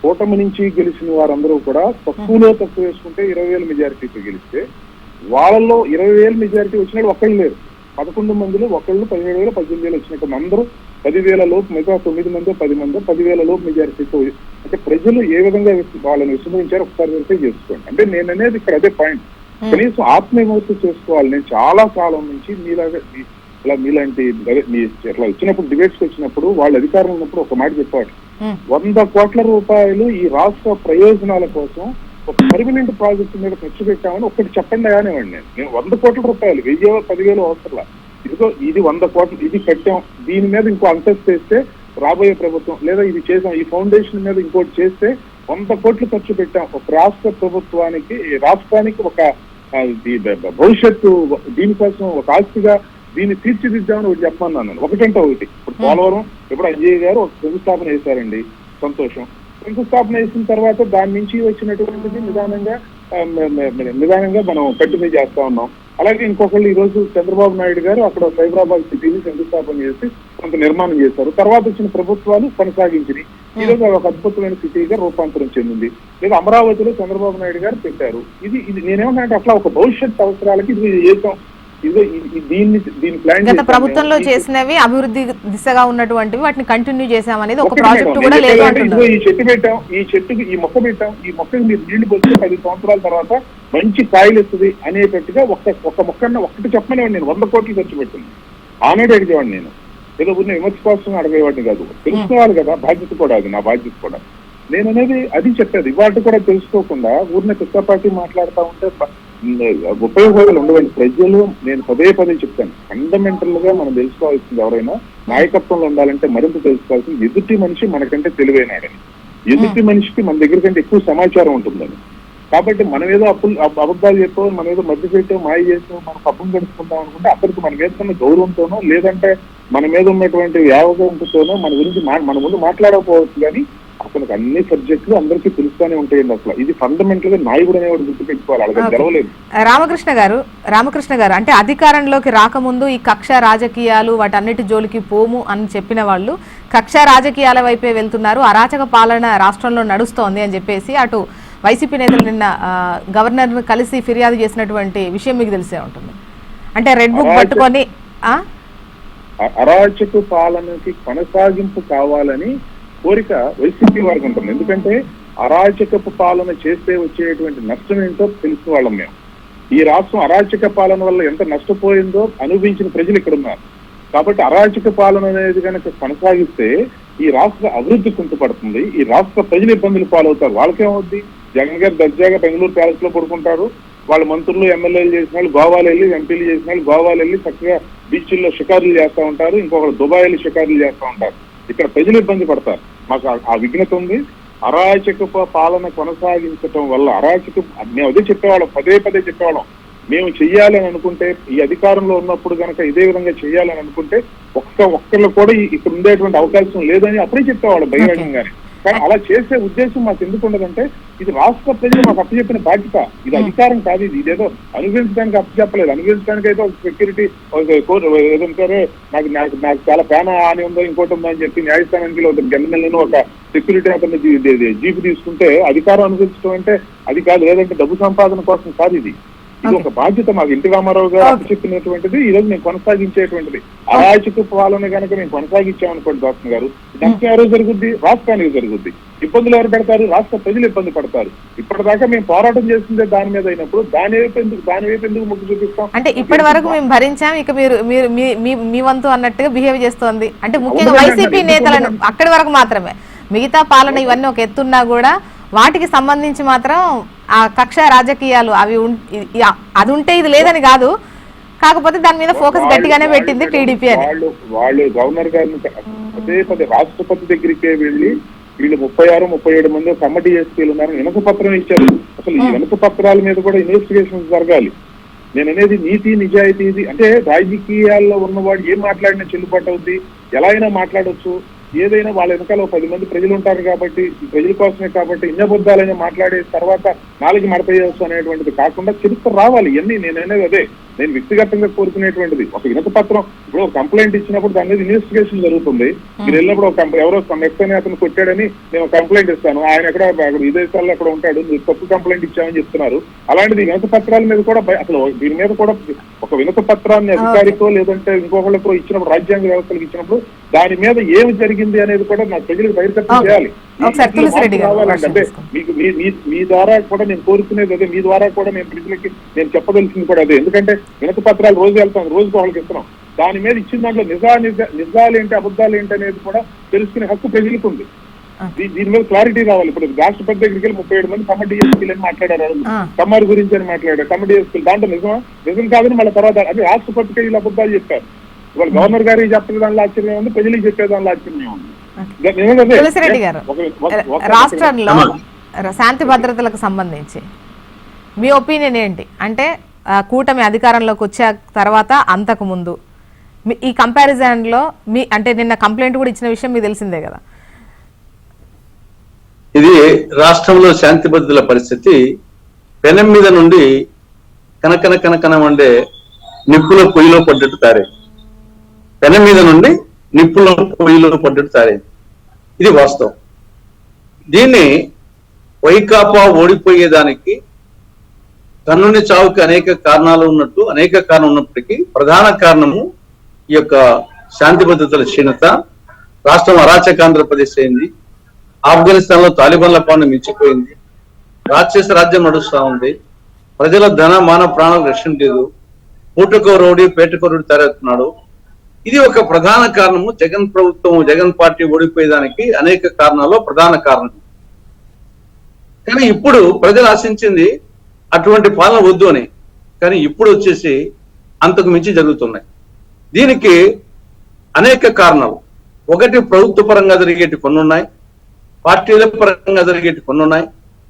Speaker 4: కూటమి నుంచి గెలిచిన వారందరూ కూడా తక్కువలో తక్కువ వేసుకుంటే ఇరవై వేల మెజారిటీతో గెలిస్తే వాళ్ళలో ఇరవై వేల మెజారిటీ వచ్చిన వాళ్ళు ఒక్కళ్ళు లేరు. పదకొండు మందిలో ఒకళ్ళు పదిహేడు వేల పద్దెనిమిది వేలు వచ్చినట్టు అందరూ పదివేల లోపు మిగతా తొమ్మిది మంది పది మంది పదివేల లోపు మెజారిటీతో అంటే ప్రజలు ఏ విధంగా వాళ్ళని విస్మరించారో ఒకసారి వెరిఫై చేసుకోండి. అంటే నేను అనేది ఇక్కడ అదే పాయింట్ కనీసం ఆత్మవిమర్శ చేసుకోవాలి. నేను చాలా కాలం నుంచి మీలాగా ఇలా మీలాంటి మీ ఇట్లా వచ్చినప్పుడు డిబేట్స్ వచ్చినప్పుడు వాళ్ళు అధికారం ఉన్నప్పుడు ఒక మాట చెప్పాడు
Speaker 1: ఉమ్,
Speaker 4: వంద కోట్ల రూపాయలు ఈ రాష్ట్ర ప్రయోజనాల కోసం ఒక పర్మనెంట్ ప్రాజెక్ట్ మీద ఖర్చు పెట్టామని ఒకటి చెప్పండి కానివ్వండి నేను. నేను వంద కోట్ల రూపాయలు వెయ్యో పదివేలు అవసరంలా. ఇదిగో ఇది వంద కోట్లు ఇది కట్టాం దీని మీద ఇంకో అంతస్తు చేస్తే రాబోయే ప్రభుత్వం లేదా ఇది చేసాం ఈ ఫౌండేషన్ మీద ఇంకోటి చేస్తే వంద కోట్లు ఖర్చు పెట్టాం. ఒక రాష్ట్ర ప్రభుత్వానికి రాష్ట్రానికి ఒక భవిష్యత్తు దీనికోసం ఒక ఆస్తిగా దీన్ని తీర్చిదిద్దామని ఒకటి చెప్పమన్నాను నేను. ఒకటంటే ఒకటి. ఇప్పుడు పోలవరం ఇప్పుడు అజయ్ గారు ఒక శంకుస్థాపన చేశారండి. సంతోషం. శంకుస్థాపన చేసిన తర్వాత దాని నుంచి వచ్చినటువంటిది నిదానంగా నిదానంగా మనం కంటిన్యూ చేస్తా ఉన్నాం. అలాగే ఇంకొకళ్ళు ఈ రోజు చంద్రబాబు నాయుడు గారు అక్కడ సైబరాబాద్ సిటీని శంకుస్థాపన చేసి కొంత నిర్మాణం చేశారు. తర్వాత వచ్చిన ప్రభుత్వాలు కొనసాగించినాయి ఈ రోజు ఒక అద్భుతమైన సిటీగా రూపాంతరం చెందింది. లేదా అమరావతిలో చంద్రబాబు నాయుడు గారు పెట్టారు. ఇది ఇది నేనేమంటే అంటే అట్లా ఒక భవిష్యత్ అవసరాలకి ఇది చేసాం
Speaker 1: గత
Speaker 4: చేసాం
Speaker 1: ప్రభుత్వంలో. చేసినవి అభివృద్ధి దిశగా ఉన్నటువంటివి వాటిని కంటిన్యూ చేశామనేది ఒక
Speaker 4: ఒకటి
Speaker 1: ప్రాజెక్ట్ కూడా లేదు
Speaker 4: ఈ చెట్టు పెట్టాం ఈ చెట్టుకి ఈ మొక్క పెట్టాం ఈ మొక్కకి మీరు నీళ్ళు పోస్తే పది సంవత్సరాల తర్వాత మంచి కాయలు ఇస్తుంది అనేటట్టుగా ఒక్క ఒక్క మొక్కన్న ఒక్కటి చెప్పమనేవాడిని నేను. వంద కోట్లు ఖర్చు పెట్టింది. ఆనాడు అడిగేవాడిని నేను. ఏదో ఉన్న విమర్శ కోసం అడిగేవాడిని కాదు. తెలుసుకోవాలి కదా బాధ్యత కూడా అది నా బాధ్యత కూడా. నేను అనేది అది చెప్పేది. ఇవాటి కూడా తెలుసుకోకుండా ఊరిని పిచ్చపాటి మాట్లాడుతూ ఉంటే ఉపయోగాలు ఉండవండి ప్రజలు నేను పదే పదే చెప్తాను. ఫండమెంటల్గా మనం తెలుసుకోవాల్సింది ఎవరైనా నాయకత్వంలో ఉండాలంటే మరింత తెలుసుకోవాల్సింది ఎదుటి మనిషి మనకంటే తెలివైనాడని ఎదుటి మనిషికి మన దగ్గర కంటే ఎక్కువ సమాచారం ఉంటుందని కాబట్టి మనం ఏదో అప్పులు అబ్- అబద్ధాలు చెప్పాం మనం ఏదో మధ్య పెట్టాం మాయ చేసాం మనం పబ్బం గడుపుకుందాం అనుకుంటే అతనికి మన ఉన్న గౌరవంతోనో లేదంటే మన మీద ఉన్నటువంటి వ్యావగంతోనో మన గురించి మా- మన ముందు మాట్లాడకపోవచ్చు. కానీ అతనికి అన్ని సబ్జెక్టులు అందరికీ తెలుస్తూనే ఉంటాయండి అసలు. ఇది ఫండమెంటల్గా నాయకుడు అనేవాడు గుర్తుపెట్టుకోవాలి అలాగే
Speaker 1: Okay.
Speaker 4: తెలవలేదు
Speaker 1: రామకృష్ణ గారు రామకృష్ణ గారు అంటే అధికారంలోకి రాకముందు ఈ కక్ష రాజకీయాలు వాటన్నిటి జోలికి పోము అని చెప్పిన వాళ్ళు కక్ష రాజకీయాల వైపే వెళ్తున్నారు అరాచక పాలన రాష్ట్రంలో నడుస్తోంది అని చెప్పేసి అటు వైసీపీ నేతలు నిన్న ఆ, గవర్నర్ను కలిసి ఫిర్యాదు చేసినటువంటి విషయం మీకు తెలిసే ఉంటుంది. అంటే రెడ్ బుక్ పట్టుకొని
Speaker 4: అరాచక పాలనకి కొనసాగింపు కావాలని కోరిక వైసీపీ వారికి ఉంటుంది. ఎందుకంటే అరాచకపు పాలన చేస్తే వచ్చేటువంటి నష్టం ఏంటో తెలిసిన వాళ్ళం మేము. ఈ రాష్ట్రం అరాచక పాలన వల్ల ఎంత నష్టపోయిందో అనుభవించిన ప్రజలు ఇక్కడ ఉన్నారు. కాబట్టి అరాచక పాలన అనేది కనుక కొనసాగిస్తే ఈ రాష్ట్ర అభివృద్ధి కుంటుపడుతుంది. ఈ రాష్ట్ర ప్రజలు ఇబ్బందులు పాలవుతారు. వాళ్ళకేమవుద్ది? జగన్ గారు దర్జాగా బెంగళూరు ప్యాలెస్లో పడుకుంటారు. వాళ్ళ మంత్రులు ఎమ్మెల్యేలు చేసిన వాళ్ళు గోవాలు వెళ్ళి ఎంపీలు చేసిన వాళ్ళు గోవాలు వెళ్ళి చక్కగా బీచ్ల్లో షికారులు చేస్తూ ఉంటారు. ఇంకొకరు దుబాయ్ షికారులు చేస్తూ ఉంటారు. ఇక్కడ ప్రజలు ఇబ్బంది పడతారు. మాకు ఆ- విఘ్నత ఉంది. అరాచక పాలన కొనసాగించటం వల్ల అరాచక మేము అదే చెప్పేవాళ్ళం. పదే పదే చెప్పేవాళ్ళం. మేము చెయ్యాలని అనుకుంటే ఈ అధికారంలో ఉన్నప్పుడు గనక ఇదే విధంగా చెయ్యాలని అనుకుంటే ఒక్క ఒక్కళ్ళు కూడా ఇక్కడ ఉండేటువంటి అవకాశం లేదని అప్పుడే చెప్పేవాళ్ళం బహిరంగంగానే. కానీ అలా చేసే ఉద్దేశం మాకు ఎందుకు ఉండదంటే ఇది రాష్ట్ర ప్రజలు మాకు అప్పచెప్పిన బాధ్యత. ఇది అధికారం కాదు ఇది. ఇదేదో అనుభవించడానికి అప్పచెప్పలేదు. అనుభవించడానికి అయితే ఒక సెక్యూరిటీ ఏదంటారు నాకు నాకు నాకు చాలా ప్రేమ హాని ఉందో ఇంకోటి ఉందో అని చెప్పి న్యాయస్థానానికి ఒక గంటలను ఒక సెక్యూరిటీ జీ- జీపు తీసుకుంటే అధికారం అనుభవించడం అంటే అది కాదు. లేదంటే డబ్బు సంపాదన కోసం కాదు ఇది. ఇది ఒక బాధ్యత మాకు ఇంటి రామారావు గారు ఈ రోజు మేము కొనసాగించేటువంటిది. అరాచక పాలన కనుక మేము కొనసాగించామనుకోండి డాక్టర్ గారు దానికి ఎవరో జరుగుద్ది రాష్ట్రానికి జరుగుద్ది. ఇబ్బందులు ఎవరు పెడతారు? రాష్ట్ర ప్రజలు ఇబ్బంది పడతారు. ఇప్పటిదాకా మేము పోరాటం చేస్తుందే దాని మీద అయినప్పుడు దాని వైపు ఎందుకు దాని వైపు ఎందుకు మొగ్గు చూపిస్తాం?
Speaker 1: అంటే ఇప్పటి వరకు మేము భరించాం ఇక మీరు మీరు మీ- వంతు అన్నట్టుగా బిహేవ్ చేస్తోంది. అంటే ముఖ్యంగా వైసీపీ నేతలను? అక్కడి వరకు మాత్రమే. మిగతా పాలన ఇవన్నీ ఒక ఎత్తున్నా కూడా వాటికి సంబంధించి మాత్రం ఆ కక్ష రాజకీయాలు అవి అది ఉంటే ఇది లేదని కాదు. కాకపోతే దాని మీద ఫోకస్ గట్టిగానే పెట్టింది టీడీపీ అని.
Speaker 4: వాళ్ళు గవర్నర్ గారిని పదే పదే రాష్ట్రపతి దగ్గరికే వెళ్ళి వీళ్ళు ముప్పై ఆరు ముప్పై ఏడు మంది కమిటీ ఎస్పీలు ఉన్నారు వెనుక పత్రం ఇచ్చారు. అసలు ఈ వెనుక పత్రాల మీద కూడా ఇన్వెస్టిగేషన్ జరగాలి. నేను అనేది నీతి నిజాయితీ ఇది. అంటే రాజకీయాల్లో ఉన్నవాడు ఏం మాట్లాడినా చెల్లుబాటు అవుద్ది? ఎలా అయినా మాట్లాడొచ్చు. ఏదైనా వాళ్ళ వెనకాల పది మంది ప్రజలు ఉంటారు కాబట్టి ప్రజల కోసమే కాబట్టి ఇన్నబద్దాలైనా మాట్లాడే తర్వాత నాలుగు మడతయ్యవచ్చు అనేటువంటిది కాకుండా చరిత్ర రావాలి. ఇవన్నీ నేను అనేది అదే. నేను వ్యక్తిగతంగా కోరుకునేటువంటిది. ఒక వినతి పత్రం ఇప్పుడు కంప్లైంట్ ఇచ్చినప్పుడు దాని మీద ఇన్వెస్టిగేషన్ జరుగుతుంది. మీరు వెళ్ళినప్పుడు ఒక ఎవరో నెక్స్ట్ అతను కొట్టాడని నేను కంప్లైంట్ ఇస్తాను. ఆయన ఎక్కడ అక్కడ విదేశాల్లో ఎక్కడ ఉంటాడు. మీరు తప్పు కంప్లైంట్ ఇచ్చామని చెప్తున్నారు. అలాంటిది వినతి పత్రాల మీద కూడా అసలు దీని మీద కూడా ఒక వినతి పత్రాన్ని అధికారికో లేదంటే ఇంకొకళ్ళకో ఇచ్చినప్పుడు రాజ్యాంగ వ్యవస్థలకు ఇచ్చినప్పుడు దాని మీద ఏమి జరిగింది అనేది కూడా నా ప్రజలకు బహిర్గతం
Speaker 1: Okay.
Speaker 4: చేయాలి. అంటే మీకు మీ ద్వారా కూడా నేను కోరుకునేది అదే మీ ద్వారా కూడా నేను ప్రజలకి నేను చెప్పదలిసింది కూడా అదే. ఎందుకంటే వినతి పత్రాలు రోజు వెళ్తాం రోజుకు వాళ్ళకి ఇస్తున్నాం. దాని మీద ఇచ్చిన దాంట్లో నిజా నిజ నిజాలు ఏంటి అబద్ధాలు ఏంటి అనేది కూడా తెలుసుకునే హక్కు ప్రజలకు ఉంది. దీని మీద క్లారిటీ రావాలి. ఇప్పుడు రాష్ట్రపతి దగ్గరికి వెళ్ళి ముప్పై ఏడు మంది కమిటీ ఎస్పీలు అని మాట్లాడారు రోజు. కమ్మారు గురించి అని మాట్లాడారు. కమిటీ ఎస్పీలు. దాంట్లో నిజమా? నిజం కాదని మళ్ళీ తర్వాత అది రాష్ట్రపతికి వీళ్ళు అబద్ధాలు చెప్పారు. ఇవాళ గవర్నర్ గారికి చెప్పే దానిలో ఆశ్చర్యం ఉంది ప్రజలకు చెప్పే దానిలో ఆశ్చర్యం ఉంది.
Speaker 1: తులసిరెడ్డి గారు రాష్ట్రంలో శాంతి భద్రతలకు సంబంధించి మీ ఒపీనియన్ ఏంటి? అంటే కూటమి అధికారంలోకి వచ్చే తర్వాత అంతకు ముందు మీ- ఈ కంపారిజన్లో మీ అంటే నిన్న కంప్లైంట్ కూడా ఇచ్చిన విషయం మీకు తెలిసిందే కదా?
Speaker 2: ఇది రాష్ట్రంలో శాంతి భద్రతల పరిస్థితి పెనం మీద నుండి కనకన కనకన వండే నిప్పుల పొయ్యిలో పడ్డట్టు తారైంది పెన మీద నుండి నిప్పుల పొయ్యిలో పడ్డట్టు తయారైంది. ఇది వాస్తవం. దీన్ని వైకాపా ఓడిపోయేదానికి కన్నుని చావుకి అనేక కారణాలు ఉన్నట్టు అనేక కారణం ఉన్నప్పటికీ ప్రధాన కారణము ఈ యొక్క శాంతి భద్రతల క్షీణత. రాష్ట్రం అరాచకాంధ్రప్రదేశ్ అయింది. ఆఫ్ఘనిస్తాన్లో తాలిబాన్ల పాలన మించిపోయింది. రాక్షస రాజ్యం నడుస్తా ఉంది. ప్రజల ధన మాన ప్రాణాలు రక్షణ లేదు. పూటకో రౌడీ పేటకో రౌడీ తయారవుతున్నాడు. ఇది ఒక ప్రధాన కారణము. జగన్ ప్రభుత్వం జగన్ పార్టీ ఓడిపోయేదానికి అనేక కారణాల్లో ప్రధాన కారణం. కానీ ఇప్పుడు ప్రజలు ఆశించింది అటువంటి పాలన వద్దు అని. కానీ ఇప్పుడు వచ్చేసి అంతకు మించి జరుగుతున్నాయి. దీనికి అనేక కారణాలు. ఒకటి ప్రభుత్వ పరంగా జరిగేటి కొన్ని ఉన్నాయి పార్టీల పరంగా జరిగేటి కొన్ని ఉన్నాయి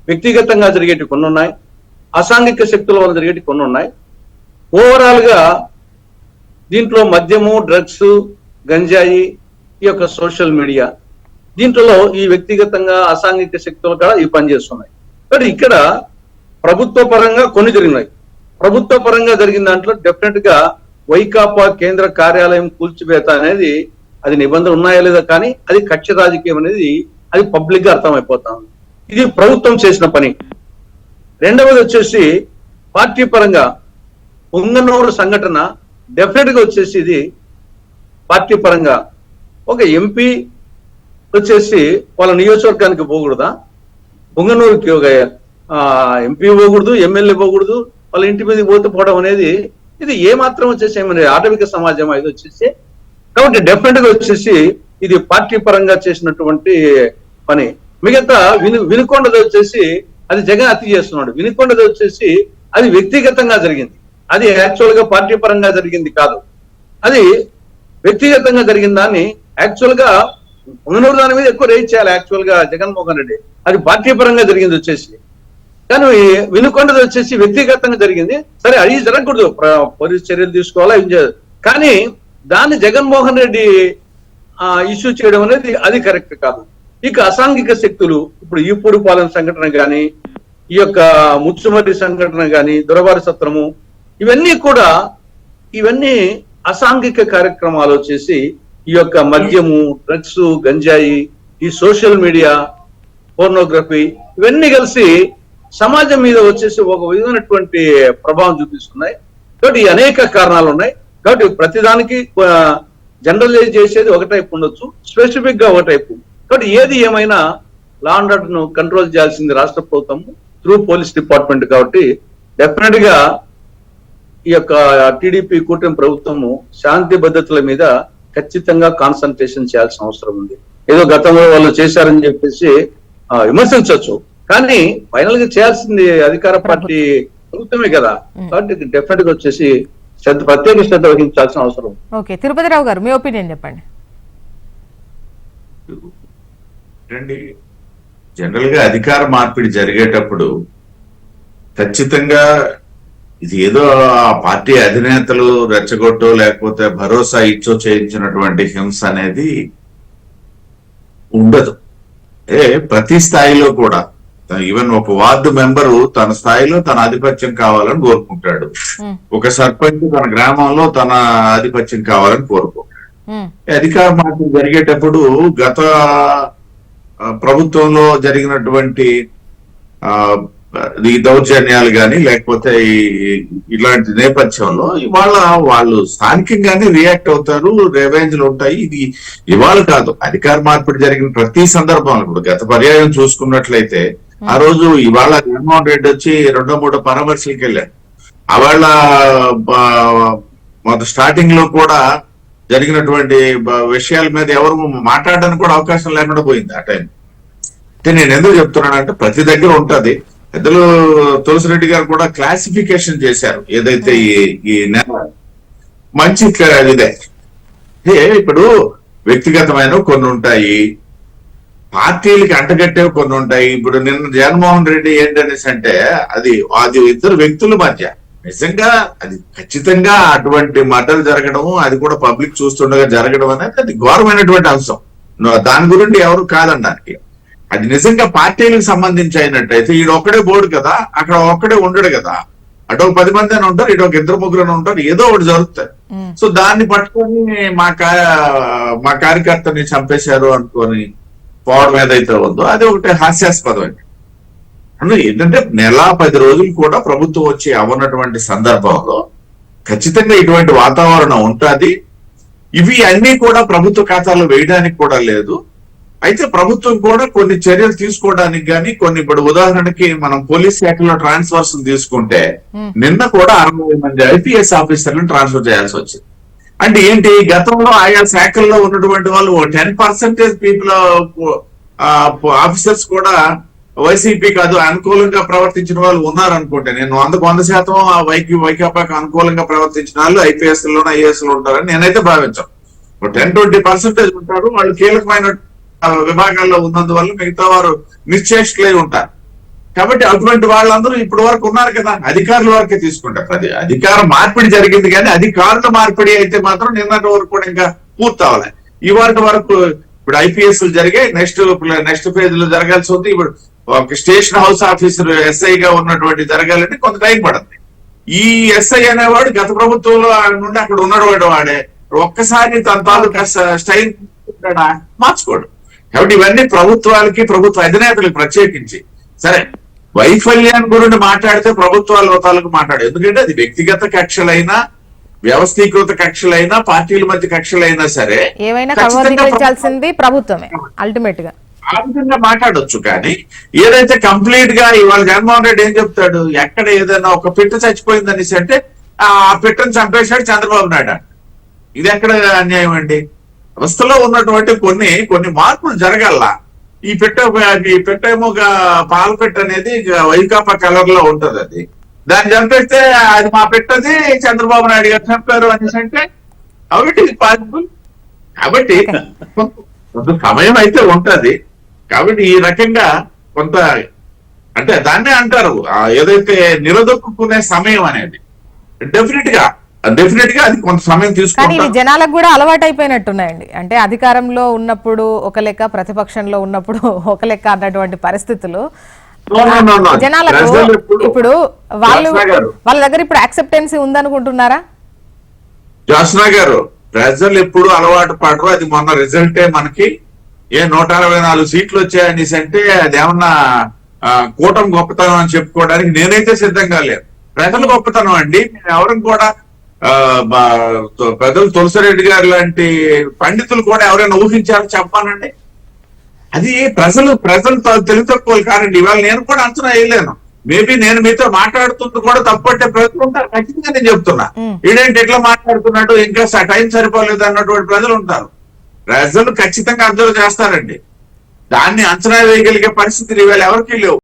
Speaker 2: వ్యక్తిగతంగా జరిగేటి కొన్ని ఉన్నాయి అసాంఘిక శక్తుల వల్ల జరిగేటి కొన్ని ఉన్నాయి ఓవరాల్గా దీంట్లో మద్యము డ్రగ్స్ గంజాయి ఈ యొక్క సోషల్ మీడియా దీంట్లో ఈ వ్యక్తిగతంగా అసాంఘిక శక్తులు కూడా ఇవి పని చేస్తున్నాయి ఇక్కడ ప్రభుత్వ పరంగా కొన్ని జరిగినాయి. ప్రభుత్వ పరంగా జరిగిన దాంట్లో డెఫినెట్గా వైకాపా కేంద్ర కార్యాలయం కూల్చివేత అనేది అది నిబంధనలు ఉన్నాయా లేదా కానీ అది కక్ష రాజకీయం అనేది అది పబ్లిక్గా అర్థమైపోతా ఉంది. ఇది ప్రభుత్వం చేసిన పని. రెండవది వచ్చేసి పార్టీ పరంగా పొంగనూరు సంఘటన డెఫినెట్గా వచ్చేసి ఇది పార్టీ పరంగా ఒక ఎంపీ వచ్చేసి వాళ్ళ నియోజకవర్గానికి పోకూడదా? బుంగనూరుకి ఒక ఎంపీ పోకూడదు ఎమ్మెల్యే పోకూడదు వాళ్ళ ఇంటి మీద పోతే పోవడం అనేది ఇది ఏ మాత్రం వచ్చేసి ఏమన్నా ఆటవిక సమాజం ఇది వచ్చేసి కాబట్టి డెఫినెట్గా వచ్చేసి ఇది పార్టీ పరంగా చేసినటువంటి పని. మిగతా విను వినుకొండది వచ్చేసి అది జగన్ అతి చేస్తున్నాడు. వినుకొండది వచ్చేసి అది వ్యక్తిగతంగా జరిగింది. అది యాక్చువల్గా పార్టీ పరంగా జరిగింది కాదు. అది వ్యక్తిగతంగా జరిగిన దాన్ని యాక్చువల్గా పొంగనూరు దాని మీద ఎక్కువ రేట్ చేయాలి యాక్చువల్గా జగన్మోహన్ రెడ్డి. అది పార్టీ పరంగా జరిగింది వచ్చేసి. కానీ వినుకొండది వచ్చేసి వ్యక్తిగతంగా జరిగింది. సరే అది జరగకూడదు. పోలీస్ చర్యలు తీసుకోవాలా ఏం చేయదు కానీ దాన్ని జగన్మోహన్ రెడ్డి ఇష్యూ చేయడం అనేది అది కరెక్ట్ కాదు. ఇక అసాంఘిక శక్తులు ఇప్పుడు ఈపూడు పాలన సంఘటన కానీ ఈ యొక్క ముచ్చుమర్రి సంఘటన కానీ దురవారి సత్రము ఇవన్నీ కూడా ఇవన్నీ అసాంఘిక కార్యక్రమాలు వచ్చేసి ఈ యొక్క మద్యము డ్రగ్స్ గంజాయి ఈ సోషల్ మీడియా పోర్నోగ్రఫీ ఇవన్నీ కలిసి సమాజం మీద వచ్చేసి ఒక విధమైనటువంటి ప్రభావం చూపిస్తున్నాయి. కాబట్టి ఈ అనేక కారణాలు ఉన్నాయి. కాబట్టి ప్రతిదానికి జనరలైజ్ చేసేది ఒక టైప్ ఉండొచ్చు. స్పెసిఫిక్గా ఒక టైప్. కాబట్టి ఏది ఏమైనా లా అండ్ ఆర్డర్ను కంట్రోల్ చేయాల్సింది రాష్ట్ర ప్రభుత్వం త్రూ పోలీస్ డిపార్ట్మెంట్ కాబట్టి డెఫినెట్గా ఈ యొక్క టీడీపీ కూటమి ప్రభుత్వము శాంతి భద్రతల మీద ఖచ్చితంగా కాన్సన్ట్రేషన్ చేయాల్సిన అవసరం ఉంది. ఏదో గతంలో వాళ్ళు చేశారని చెప్పేసి విమర్శించవచ్చు. కానీ ఫైనల్గా చేయాల్సింది అధికార పార్టీ ప్రభుత్వమే కదా. కాబట్టి డెఫినెట్గా వచ్చేసి శ్రద్ధ ప్రత్యేక శ్రద్ధ వహించాల్సిన అవసరం.
Speaker 1: ఓకే. తిరుపతి రావు గారు మీ ఒపీనియన్ చెప్పండి.
Speaker 3: జనరల్గా అధికార మార్పిడి జరిగేటప్పుడు ఖచ్చితంగా ఇది ఏదో ఆ పార్టీ అధినేతలు రెచ్చగొట్టో లేకపోతే భరోసా ఇచ్చో చేయించినటువంటి హింస అనేది ఉండదు. ఏ ప్రతి స్థాయిలో కూడా. ఈవెన్ ఒక వార్డు మెంబరు తన స్థాయిలో తన ఆధిపత్యం కావాలని కోరుకుంటాడు. ఒక సర్పంచ్ తన గ్రామంలో తన ఆధిపత్యం కావాలని కోరుకుంటాడు. అధికార మార్పు జరిగేటప్పుడు గత ప్రభుత్వంలో జరిగినటువంటి ఆ ఈ దౌర్జన్యాలు గాని లేకపోతే ఈ- ఇలాంటి నేపథ్యంలో ఇవాళ వాళ్ళు స్థానికంగానే రియాక్ట్ అవుతారు రెవెంజ్లు ఉంటాయి. ఇది ఇవాళ కాదు అధికార మార్పిడి జరిగిన ప్రతి సందర్భంలో ఇప్పుడు గత పర్యాయం చూసుకున్నట్లయితే ఆ రోజు ఇవాళ జగన్మోహన్ రెడ్డి వచ్చి రెండో మూడో పరామర్శలకు వెళ్ళారు. అవాళ మొదటి స్టార్టింగ్లో కూడా జరిగినటువంటి విషయాల మీద ఎవరు మాట్లాడడానికి కూడా అవకాశం లేకుండా పోయింది ఆ టైం అంటే నేను ఎందుకు చెప్తున్నానంటే ప్రతి దగ్గర ఉంటది. పెద్దలు తులసిరెడ్డి గారు కూడా క్లాసిఫికేషన్ చేశారు. ఏదైతే ఈ ఈ నెల మంచి ఇదే. ఏ ఇప్పుడు వ్యక్తిగతమైన కొన్ని ఉంటాయి. పార్టీలకి అంటగట్టేవి కొన్ని ఉంటాయి. ఇప్పుడు నిన్న జగన్మోహన్ రెడ్డి ఏంటనేసి అంటే అది అది ఇద్దరు వ్యక్తుల మధ్య. నిజంగా అది ఖచ్చితంగా అటువంటి మర్డర్ జరగడం అది కూడా పబ్లిక్ చూస్తుండగా జరగడం అనేది అది ఘోరమైనటువంటి అంశం. దాని గురించి ఎవరు కాదనడానికి. అది నిజంగా పార్టీలకు సంబంధించి అయినట్టయితే ఈడు ఒక్కడే బోర్డు కదా అక్కడ ఒక్కడే ఉండడు కదా. అటు ఒక పది మంది అని ఉంటారు ఇటు ఒక ఇద్దరు ముగ్గురు అని ఉంటారు ఏదో ఒకటి జరుగుతుంది
Speaker 1: ఉమ్.
Speaker 3: సో దాన్ని పట్టుకొని మా మా కార్యకర్తని చంపేశారు అనుకొని పోవడం ఏదైతే ఉందో అది ఒకటి హాస్యాస్పదం అండి అంటే ఏంటంటే నెల పది రోజులు కూడా ప్రభుత్వం వచ్చి అవ్వనటువంటి సందర్భంలో ఖచ్చితంగా ఇటువంటి వాతావరణం ఉంటుంది. ఇవి అన్ని కూడా ప్రభుత్వ ఖాతాలో వేయడానికి కూడా లేదు. అయితే ప్రభుత్వం కూడా కొన్ని చర్యలు తీసుకోవడానికి కానీ కొన్ని ఇప్పుడు ఉదాహరణకి మనం పోలీస్ శాఖలో ట్రాన్స్ఫర్స్ తీసుకుంటే. నిన్న కూడా అరవై మంది ఐపీఎస్ ఆఫీసర్లను ట్రాన్స్ఫర్ చేయాల్సి వచ్చింది. అంటే ఏంటి? గతంలో ఆయా శాఖల్లో ఉన్నటువంటి వాళ్ళు టెన్ పర్సెంటేజ్ పీపుల్ ఆఫీసర్స్ కూడా వైసీపీ కాదు అనుకూలంగా ప్రవర్తించిన వాళ్ళు ఉన్నారు అనుకుంటే నేను వందకు వంద శాతం వైకి వైకాపాకు అనుకూలంగా ప్రవర్తించిన వాళ్ళు ఐపీఎస్ లోను ఐఏఎస్లో ఉంటారని నేనైతే భావించాను. టెన్ ట్వంటీ పర్సెంటేజ్ ఉంటారు వాళ్ళు కీలకమైన విభాగాల్లో ఉన్నందువల్ల మిగతా వారు నిశ్చేష్లై ఉంటారు. కాబట్టి అటువంటి వాళ్ళందరూ ఇప్పటి వరకు ఉన్నారు కదా అధికారుల వరకే తీసుకుంటారు. అది అధికార మార్పిడి జరిగింది కానీ అధికారుల మార్పిడి అయితే మాత్రం నిన్నటి వరకు కూడా ఇంకా పూర్తి అవ్వాలి ఇవాటి వరకు ఇప్పుడు ఐపీఎస్ జరిగాయి నెక్స్ట్ నెక్స్ట్ ఫేజ్లో జరగాల్సి ఉంది. ఇప్పుడు ఒక స్టేషన్ హౌస్ ఆఫీసర్ ఎస్ఐ గా ఉన్నటువంటి జరగాలంటే కొంత టైం పడుతుంది. ఈ ఎస్ఐ అనేవాడు గత ప్రభుత్వంలో నుండి అక్కడ ఉన్నవాడు వాడే. ఒక్కసారి తన తాలూకా స్టైల్ మార్చుకోడు. కాబట్టి ఇవన్నీ ప్రభుత్వాలకి ప్రభుత్వ అధినేతలకు ప్రత్యేకించి. సరే వైఫల్యాన్ని గురించి మాట్లాడితే ప్రభుత్వాల తాలూకు మాట్లాడు. ఎందుకంటే అది వ్యక్తిగత కక్షలైనా వ్యవస్థీకృత కక్షలైనా పార్టీల మధ్య కక్షలైనా సరే
Speaker 1: క్రమబద్ధీకరించాల్సింది ప్రభుత్వమే అల్టిమేట్గా.
Speaker 3: ఆ విధంగా మాట్లాడొచ్చు కానీ ఏదైతే కంప్లీట్గా ఇవాళ జగన్మోహన్ రెడ్డి ఏం చెప్తాడు? ఎక్కడ ఏదైనా ఒక పిట్ట చచ్చిపోయింది అనేసి అంటే ఆ పిట్టను చంపేశాడు చంద్రబాబు నాయుడు. ఇది ఎక్కడ అన్యాయం అండి? వ్యవస్థలో ఉన్నటువంటి కొన్ని కొన్ని మార్పులు జరగాల. ఈ పెట్ట ఈ పెట్ట ఏమో ఒక పాల పెట్ట అనేది వైకాపా కలర్లో ఉంటది అది. దాన్ని చంపేస్తే అది మా పెట్టది చంద్రబాబు నాయుడు గారు చంపారు అనేసి అంటే కాబట్టి పాసిబుల్ కాబట్టి కొంత సమయం అయితే ఉంటది. కాబట్టి ఈ రకంగా కొంత అంటే దాన్నే అంటారు. ఏదైతే నిలదొక్కునే సమయం అనేది. డెఫినెట్గా డెఫినెట్గా అది కొంత సమయం
Speaker 1: కానీ
Speaker 3: తీసుకుంటాం
Speaker 1: జనాలకు కూడా అలవాటు అయిపోయినట్టున్నాయండి అంటే అధికారంలో ఉన్నప్పుడు ఒక లెక్క ప్రతిపక్షంలో ఉన్నప్పుడు ఒక లెక్క అన్నటువంటి పరిస్థితులు. జనాలకు ఇప్పుడు వాళ్ళు. వాళ్ళ దగ్గర ఇప్పుడు యాక్సెప్టెన్సీ ఉందనుకుంటున్నారా?
Speaker 3: జోస్నా గారు ప్రజలు ఎప్పుడు అలవాటు పడరు. అది మొన్న రిజల్టే మనకి. ఏ నూట అరవై నాలుగు సీట్లు వచ్చాయనేసి అంటే అదేమన్నా ఆ, కూటమి గొప్పతనం అని చెప్పుకోవడానికి నేనైతే సిద్ధంగా లేను. ప్రజలు గొప్పతనం అండి. మేము కూడా పెద్దలు తులసిరెడ్డి గారు లాంటి పండితులు కూడా ఎవరైనా ఊహించారో చెప్పానండి అది ప్రజలు ప్రజలు తెలివి తక్కువలు కారండి ఇవాళ నేను కూడా అంచనా వేయలేను. మేబీ నేను మీతో మాట్లాడుతుంది కూడా తప్పట్టే ప్రజలు ఉంటారు. ఖచ్చితంగా నేను చెప్తున్నా. ఈడేంటి ఎట్లా మాట్లాడుతున్నాడు? ఇంకా టైం సరిపోలేదు అన్నటువంటి ప్రజలు ఉంటారు. ప్రజలు ఖచ్చితంగా అబ్జర్వ్ చేస్తారండి. దాన్ని అంచనా వేయగలిగే పరిస్థితులు ఇవాళ ఎవరికి లేవు.